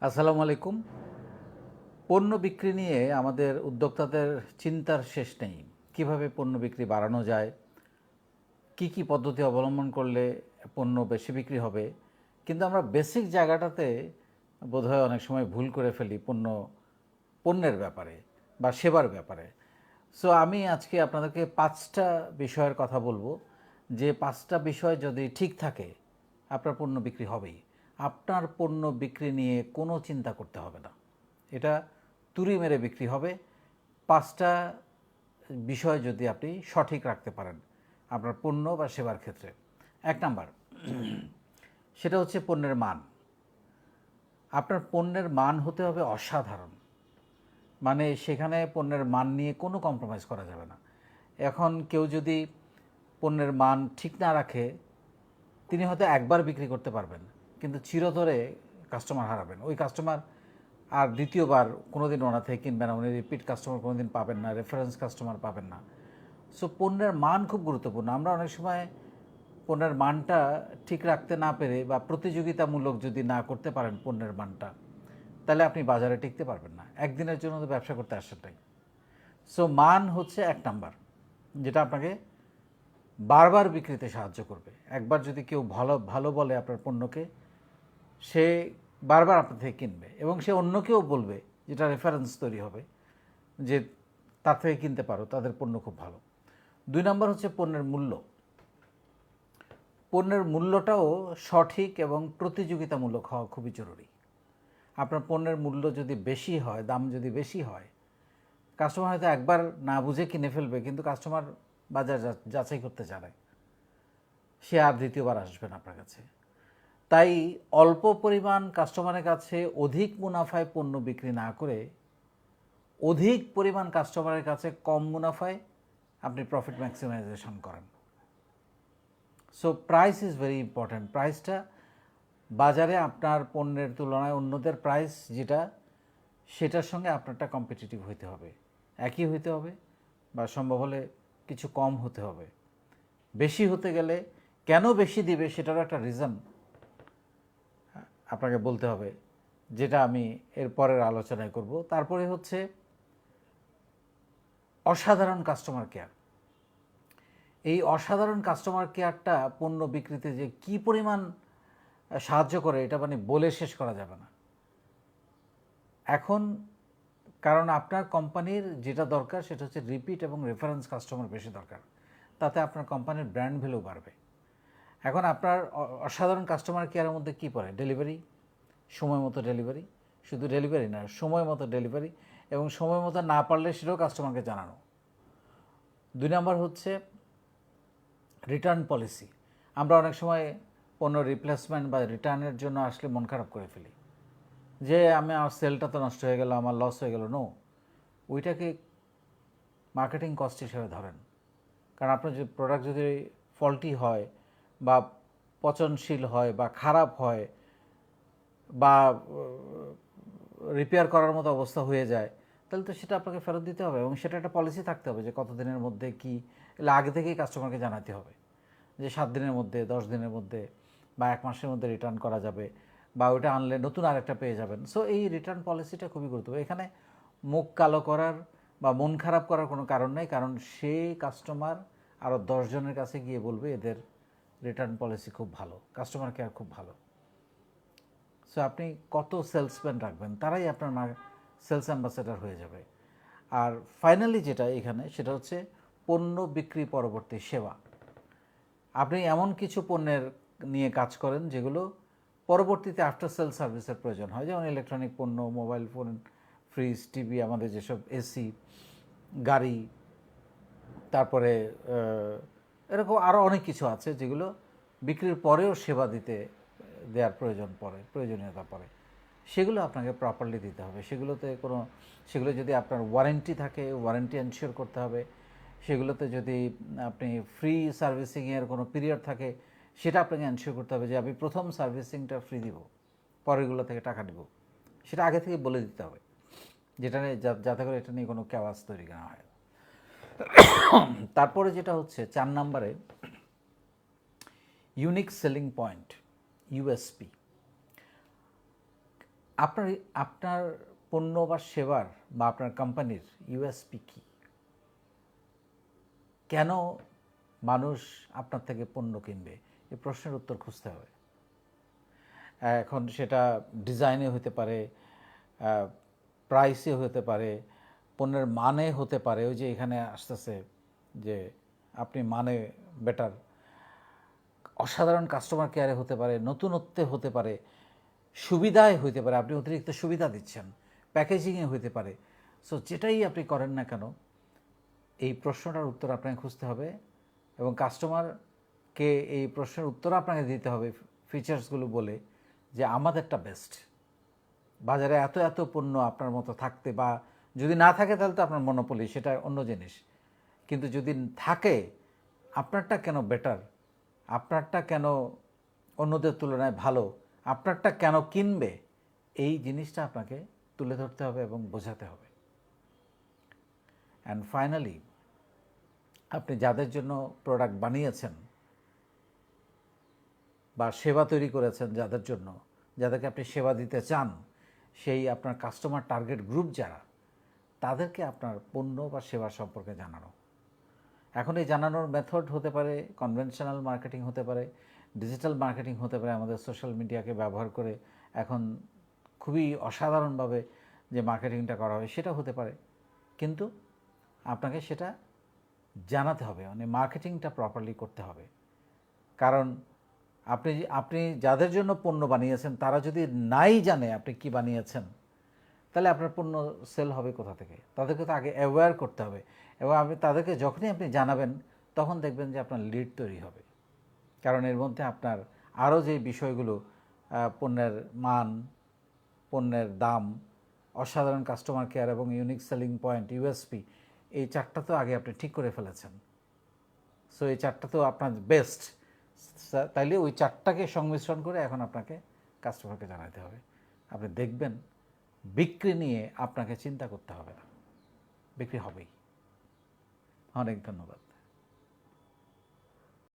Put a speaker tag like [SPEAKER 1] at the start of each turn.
[SPEAKER 1] আসসালামু আলাইকুম। পণ্য বিক্রি নিয়ে আমাদের উদ্যোক্তাদের চিন্তার শেষ নেই। কীভাবে পণ্য বিক্রি বাড়ানো যায়? কি কি পদ্ধতি অবলম্বন করলে পণ্য বেশি বিক্রি হবে? কিন্তু আমরা বেসিক জায়গাটাতে বোধহয় অনেক সময় ভুল করে ফেলি পণ্য, পণ্যের ব্যাপারে বা সেবার ব্যাপারে। সো আমি আজকে আপনাদেরকে পাঁচটা বিষয়ের কথা বলব। যে পাঁচটা বিষয় যদি ঠিক থাকে, আপনার পণ্য বিক্রি হবেই। আপনার পণ্য বিক্রি নিয়ে কোনো চিন্তা করতে হবে না। এটা তুড়ি মেরে বিক্রি হবে। পাঁচটা বিষয় যদি আপনি সঠিক রাখতে পারেন আপনার পণ্য বা সেবার ক্ষেত্রে। এক নাম্বার, সেটা হচ্ছে পণ্যের মান। আপনার পণ্যের মান হতে হবে অসাধারণ। মানে সেখানে পণ্যের মান নিয়ে কোনো কম্প্রোমাইজ করা যাবে না। এখন কেউ যদি পণ্যের মান ঠিক না রাখে, তিনি হয়তো একবার বিক্রি করতে পারবেন। কিন্তু চিরতরে কাস্টমার হারাবেন। ওই কাস্টমার আর দ্বিতীয়বার কোনোদিন ওনা থেকে কিনবেন না, উনি রিপিট কাস্টমার কোনোদিন পাবেন না রেফারেন্স কাস্টমার পাবেন না। সো পণ্যের মান খুব গুরুত্বপূর্ণ। আমরা অনেক সময় পণ্যের মানটা ঠিক রাখতে না পেরে বা প্রতিযোগিতামূলক যদি না করতে পারেন পণ্যের মানটা, তাহলে আপনি বাজারে টিকতে পারবেন না। একদিনের জন্য তো ব্যবসা করতে আসছেনটাই সো মান হচ্ছে এক নাম্বার, যেটা আপনাকে বারবার বিক্রিতে সাহায্য করবে। একবার যদি কেউ ভালো ভালো বলে আপনার পণ্যকে সে বারবার আপনার থেকে কিনবে এবং সে অন্যকেও বলবে, যেটা রেফারেন্স তৈরি হবে, যে তার থেকে কিনতে পারো, তাদের পণ্য খুব ভালো। দুই নম্বর হচ্ছে পণ্যের মূল্য। পণ্যের মূল্যটাও সঠিক এবং প্রতিযোগিতামূলক হওয়া খুবই জরুরি। আপনার পণ্যের মূল্য যদি বেশি হয়, দাম যদি বেশি হয় কাস্টমার হয়তো একবার না বুঝে কিনে ফেলবে, কিন্তু কাস্টমার বাজার যাচাই করতে জানে। সে আর দ্বিতীয়বার আসবে না আপনার কাছে। তাই অল্প পরিমাণ কাস্টমারের কাছে অধিক মুনাফায় পণ্য বিক্রি না করে অধিক পরিমাণ কাস্টমারের কাছে কম মুনাফায় আপনি প্রফিট ম্যাক্সিমাইজেশন করেন। So price is very important প্রাইসটা বাজারে আপনার পণ্যের তুলনায় অন্যদের প্রাইস যেটা, সেটার সঙ্গে আপনারটা কম্পিটিটিভ হইতে হবে। একই হইতে হবে বা সম্ভব হলে কিছু কম হতে হবে। বেশি হতে গেলে কেন বেশি দিবে সেটারও একটা রিজন আপনাকে বলতে হবে, যেটা আমি এর পরের আলোচনায় করব। তারপরে হচ্ছে অসাধারণ কাস্টমার কেয়ার এই অসাধারণ কাস্টমার কেয়ারটা পণ্য বিক্রিতে যে কি পরিমাণ সাহায্য করে, এটা মানে বলে শেষ করা যাবে না। এখন কারণ আপনার কোম্পানির যেটা দরকার, সেটা হচ্ছে রিপিট এবং রেফারেন্স কাস্টমার বেশি দরকার। তাতে আপনার কোম্পানির ব্র্যান্ড ভ্যালু বাড়বে। এখন আপনার অসাধারণ কাস্টমার কেয়ারের মধ্যে কী পড়ে? ডেলিভারি সময় মতো ডেলিভারি শুধু ডেলিভারি না, সময় মতো ডেলিভারি এবং সময় মতো না পারলে সেটাও কাস্টমারকে জানানো। দুই নম্বর হচ্ছে রিটার্ন পলিসি আমরা অনেক সময় পণ্য রিপ্লেসমেন্ট বা রিটার্নের জন্য আসলে মন খারাপ করে ফেলি। যে আমি আমার সেলটা তো নষ্ট হয়ে গেল, আমার লস হয়ে গেল নো ওইটাকে মার্কেটিং কস্ট হিসেবে ধরেন। কারণ আপনার যে প্রোডাক্ট যদি ফল্টি হয় বা পচনশীল হয় বা খারাপ হয় বা রিপেয়ার করার মতো অবস্থা হয়ে যায়, তাহলে তো সেটা আপনাকে ফেরত দিতে হবে এবং সেটা একটা পলিসি থাকতে হবে যে কত দিনের মধ্যে কি এগুলো আগে থেকেই কাস্টমারকে জানাতে হবে যে সাত দিনের মধ্যে, দশ দিনের মধ্যে বা এক মাসের মধ্যে রিটার্ন করা যাবে বা ওইটা আনলে নতুন আরেকটা পেয়ে যাবেন। সো এই রিটার্ন পলিসিটা খুবই গুরুত্বপূর্ণ। এখানে মুখ কালো করার বা মন খারাপ করার কোনো কারণ নেই, কারণ সেই কাস্টমার আরও দশজনের কাছে গিয়ে বলবে এদের রিটার্ন পলিসি খুব ভালো কাস্টমার কেয়ার খুব ভালো। সো আপনি কত সেলসম্যান রাখবেন, তারাই আপনার সেলস অ্যাম্বাসেডার হয়ে যাবে। আর ফাইনালি যেটা এখানে, সেটা হচ্ছে পণ্য বিক্রি পরবর্তী সেবা। আপনি এমন কিছু পণ্যের নিয়ে কাজ করেন, যেগুলো পরবর্তীতে আফটার সেল সার্ভিসের প্রয়োজন হয়। যেমন ইলেকট্রনিক পণ্য মোবাইল ফোন ফ্রিজ টিভি আমাদের যেসব এসি গাড়ি, তারপরে আরও অনেক কিছু আছে যেগুলো বিক্রির পরেও সেবা দিতে দেওয়ার প্রয়োজন পড়ে, প্রয়োজনীয়তা পড়ে। সেগুলো আপনাকে প্রপারলি দিতে হবে। সেগুলোতে কোনো, সেগুলো যদি আপনার ওয়ারেন্টি থাকে ওয়ারেন্টি এনশিওর করতে হবে। সেগুলোতে যদি আপনি ফ্রি সার্ভিসিংয়ের কোনো পিরিয়ড থাকে, সেটা আপনাকে এনশিওর করতে হবে যে আমি প্রথম সার্ভিসিংটা ফ্রি দিব, পরেরগুলো থেকে টাকা দিব সেটা আগে থেকে বলে দিতে হবে। যেটা নিয়ে যাতে করে এটা নিয়ে কোনো ক্যাওয়াজ তৈরি না হয়। তারপরে যেটা হচ্ছে, চার নম্বরে ইউনিক সেলিং পয়েন্ট ইউএসপি আপনার আপনার পণ্য বা সেবার বা আপনার কোম্পানির ইউএসপি কি? কেন মানুষ আপনার থেকে পণ্য কিনবে? এই প্রশ্নের উত্তর খুঁজতে হবে। এখন সেটা ডিজাইনে হতে পারে প্রাইসে হতে পারে, পণ্যের মানে হতে পারে। ওই যে এখানে আসতেছে যে আপনি মানে বেটার অসাধারণ কাস্টমার কেয়ারে হতে পারে, নতুনত্বে হতে পারে, সুবিধায় হইতে পারে, আপনি অতিরিক্ত সুবিধা দিচ্ছেন প্যাকেজিংয়ে হইতে পারে। সো যেটাই আপনি করেন না কেন, এই প্রশ্নটার উত্তর আপনাকে খুঁজতে হবে এবং কাস্টমারকে এই প্রশ্নের উত্তর আপনাকে দিতে হবে ফিচার্সগুলো বলে যে আমাদেরটা বেস্ট বাজারে এত এত পণ্য আপনার মতো থাকতে বা যদি না থাকে তাহলে তো আপনার মনোপলি সেটা অন্য জিনিস। কিন্তু যদি থাকে, আপনারটা কেন বেটার আপনারটা কেন অন্যদের তুলনায় ভালো? আপনারটা কেন কিনবে? এই জিনিসটা আপনাকে তুলে ধরতে হবে এবং বোঝাতে হবে। অ্যান্ড ফাইনালি আপনি যাদের জন্য প্রোডাক্ট বানিয়েছেন বা সেবা তৈরি করেছেন যাদের জন্য, যাদেরকে আপনি সেবা দিতে চান, সেই আপনার কাস্টমার টার্গেট গ্রুপ যারা, তাদেরকে আপনার পণ্য বা সেবা সম্পর্কে জানানো। এখন এই জানানোর মেথড হতে পারে কনভেনশনাল মার্কেটিং হতে পারে ডিজিটাল মার্কেটিং হতে পারে আমাদের সোশ্যাল মিডিয়াকে ব্যবহার করে এখন খুবই অসাধারণভাবে যে মার্কেটিংটা করা হয় সেটা হতে পারে। কিন্তু আপনাকে সেটা জানাতে হবে মানে মার্কেটিংটা প্রপারলি করতে হবে। কারণ আপনি আপনি যাদের জন্য পণ্য বানিয়েছেন, তারা যদি নাই জানে আপনি কি বানিয়েছেন তাহলে আপনার পণ্য সেল হবে কোথা থেকে? তাদেরকে তো আগে অ্যাওয়্যার করতে হবে। এবং আপনি, তাদেরকে যখনই আপনি জানাবেন, তখন দেখবেন যে আপনার লিড তৈরি হবে। কারণ এর মধ্যে আপনার আরও যে বিষয়গুলো পণ্যের মান, পণ্যের দাম, অসাধারণ কাস্টমার কেয়ার এবং ইউনিক সেলিং পয়েন্ট ইউএসপি এই চারটা তো আগে আপনি ঠিক করে ফেলেছেন। সো এই চারটা তো আপনার বেস্ট তাইলে ওই চারটাকে সংমিশ্রণ করে এখন আপনাকে কাস্টমারকে জানাতে হবে। আপনি দেখবেন বিক্রি নিয়ে আপনাকে চিন্তা করতে হবে না। বিক্রি হবেই। অনেক ধন্যবাদ।